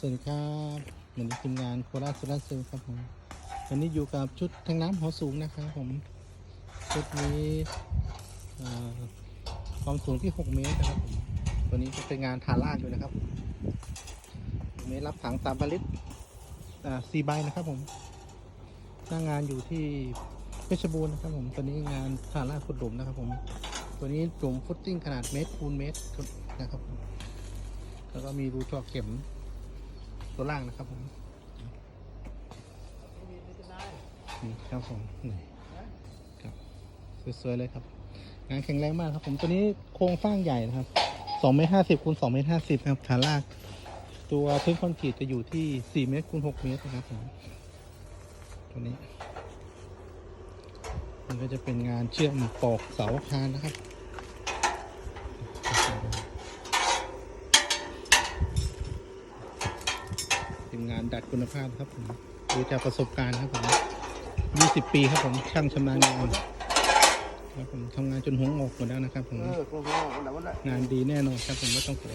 สวัสดีครับวันนี้ทีมงานโคราชโซลาเซลล์ครับผมวันนี้อยู่กับชุดทางน้ำหัวสูงนะครับผมชุดนี้ความสูงที่ 6 เมตรนะครับผมตัวนี้จะเป็นงานฐานลากอยู่นะครับเมตรรับถังสามพลิตรสี่ใบนะครับผมหน้างานอยู่ที่เพชรบูรณ์นะครับผมตัวนี้งานฐานลากขุดหลุมนะครับผมตัวนี้หลุมฟุตติ้งขนาดเมตรคูณเมตรนะครับผมแล้วก็มีรูจาะเข็ม ตัวล่างนะครับผมนี่ครับผมนี่ครับสวยๆเลยครับ งานแข็งแรงมากครับ ผมตัวนี้โครงสร้างใหญ่นะครับสองเมตรห้าสิบคูณสองเมตรห้าสิบครับฐานลาก ตัวพื้นคอนกรีตจะอยู่ที่สี่เมตรคูณหกเมตรนะครับผมตัวนี้ มันก็จะเป็นงานเชื่อมปอกเสาอาคารนะครับ เป็นงานดัดคุณภาพครับผมดูจากประสบการณ์ครับผม20 ปีครับผมช่างชำนาญงานครับผมทำงานจนหัวงอกหมดแล้วนะครับผมเออคงๆคนไหนวันไหนงานดีแน่นอนครับผมไม่ต้องกลัว